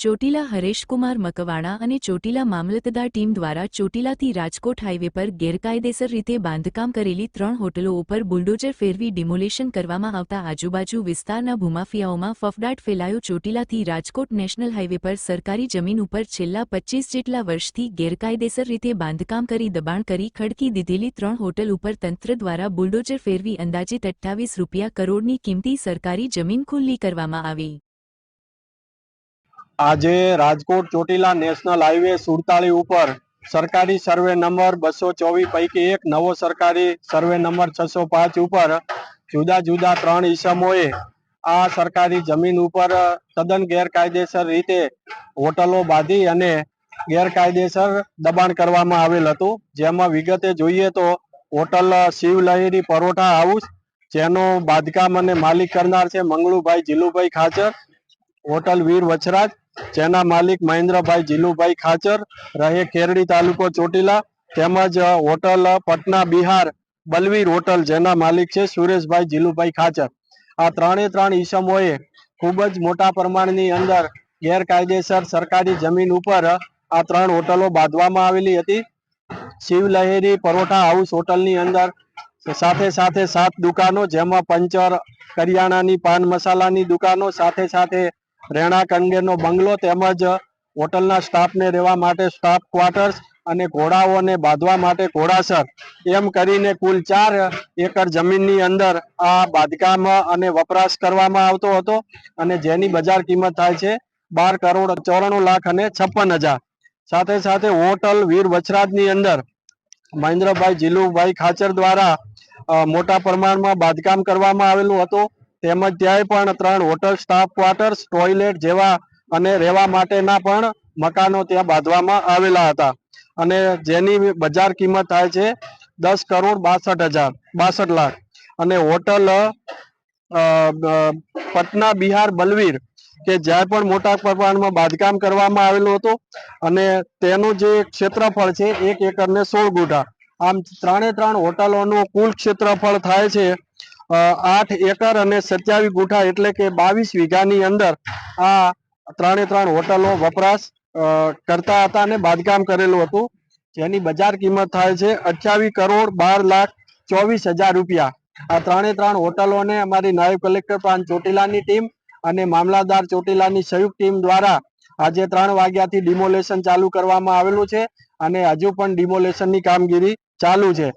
ચોટીલા હરેશકુમાર મકવાણા અને ચોટીલા મામલતદાર ટીમ દ્વારા ચોટીલાથી રાજકોટ હાઇવે પર ગેરકાયદેસર રીતે બાંધકામ કરેલી ત્રણ હોટલો ઉપર બુલડોઝર ફેરવી ડિમોલેશન કરવામાં આવતા આજુબાજુ વિસ્તારના ભૂમાફિયાઓમાં ફફડાટ ફેલાયો. ચોટીલાથી રાજકોટ નેશનલ હાઇવે પર સરકારી જમીન ઉપર છેલ્લા પચ્ચીસ જેટલા વર્ષથી ગેરકાયદેસર રીતે બાંધકામ કરી દબાણ કરી ખડકી દીધેલી ત્રણ હોટલ ઉપર તંત્ર દ્વારા બુલડોઝર ફેરવી અંદાજિત અઠ્ઠાવીસ રૂપિયા કરોડની કિંમતી સરકારી જમીન ખુલ્લી કરવામાં આવી. આજે રાજકોટ ચોટીલા નેશનલ હાઈવે સુડતાળી ઉપર સરકારી સર્વે નંબર બસો ચોવીસ પૈકી એક નવો સરકારી સર્વે નંબર છસો પાંચ ઉપર જુદા જુદા ત્રણ ઈસમોએ આ સરકારી જમીન ઉપર તદ્દન ગેરકાયદેસર રીતે હોટલો બાંધી અને ગેરકાયદેસર દબાણ કરવામાં આવેલ હતું. જેમાં વિગતે જોઈએ તો હોટલ શિવલહેરી પરોઠા હાઉસ, જેનું બાંધકામ અને માલિક કરનાર છે મંગળુભાઈ જીલુભાઈ ખાચર હોટલ વીર વચરાજ જેના માલિક મહેન્દ્રભાઈ જીલુભાઈ ખાચર, રહે કેરડી તાલુકો ચોટીલા, તેમજ હોટલ પટના બિહાર બલવીર હોટલ, જેના માલિક છે સુરેશભાઈ જીલુભાઈ ખાચર. આ ત્રણે ત્રણ ઈસમોએ ખૂબ જ મોટા પ્રમાણની અંદર ગેરકાયદેસર સરકારી જમીન ઉપર આ ત્રણ હોટલો બાંધવામાં આવેલી હતી. શિવલહેરી પરોઠા હાઉસ હોટલની અંદર સાથે સાથે સાત દુકાનો, જેમાં પંચર, કરિયાણાની પાન મસાલાની દુકાનો સાથે સાથે રહેણાંક અંગેનો બંગલો તેમજ હોટલના સ્ટાફને રહેવા માટે સ્ટાફ ક્વાર્ટર્સ અને ઘોડાઓને બાંધવા માટે ઘોડાસર. એમ કરીને કુલ ચાર એકર જમીનની અંદર આ બાંધકામ અને વપરાશ કરવામાં આવતો હતો અને જેની બજાર કિંમત થાય છે બાર કરોડ ચોરાણું લાખ અને છપ્પન હજાર. સાથે સાથે હોટલ વીર વછરાજની અંદર મહેન્દ્રભાઈ જીલુભાઈ ખાચર દ્વારા મોટા પ્રમાણમાં બાંધકામ કરવામાં આવેલું હતું. તેમજ ત્યાંય પણ ત્રણ હોટલ, સ્ટાફ ક્વાર્ટર્સ, ટોયલેટ જેવા અને રહેવા માટેના પણ મકાનો ત્યાં બાંધવામાં આવેલા હતા. અને જેની બજાર કિંમત થાય છે દસ કરોડ બાસઠ હજાર, બાસઠ લાખ. અને હોટલ પટના, બિહાર, બલવીર કે જ્યાં પણ મોટા પ્રમાણમાં બાંધકામ કરવામાં આવેલું હતું અને તેનું જે ક્ષેત્રફળ છે એક એકર ને સોળ ગુઠા. આમ ત્રણે ત્રણ હોટલોનું કુલ ક્ષેત્રફળ થાય છે આઠ એકર અને સત્યાવીસ ગુઠા એટલે કે બાવીસ વીઘાની અંદર આ ત્રણે ત્રણ હોટલો વપરાશ કરતા હતા અને બાંધકામ કરેલું હતું. જેની બજાર કિંમત થાય છે અઠ્યાવીસ કરોડ બાર લાખ ચોવીસ હજાર રૂપિયા. આ ત્રણે ત્રણ હોટલોને અમારી નાયબ કલેક્ટર પ્રાંત ચોટીલાની ટીમ અને મામલાદાર ચોટીલાની સંયુક્ત ટીમ દ્વારા આજે ત્રણ વાગ્યાથી ડિમોલેશન ચાલુ કરવામાં આવેલું છે અને હજુ પણ ડિમોલેશનની કામગીરી ચાલુ છે.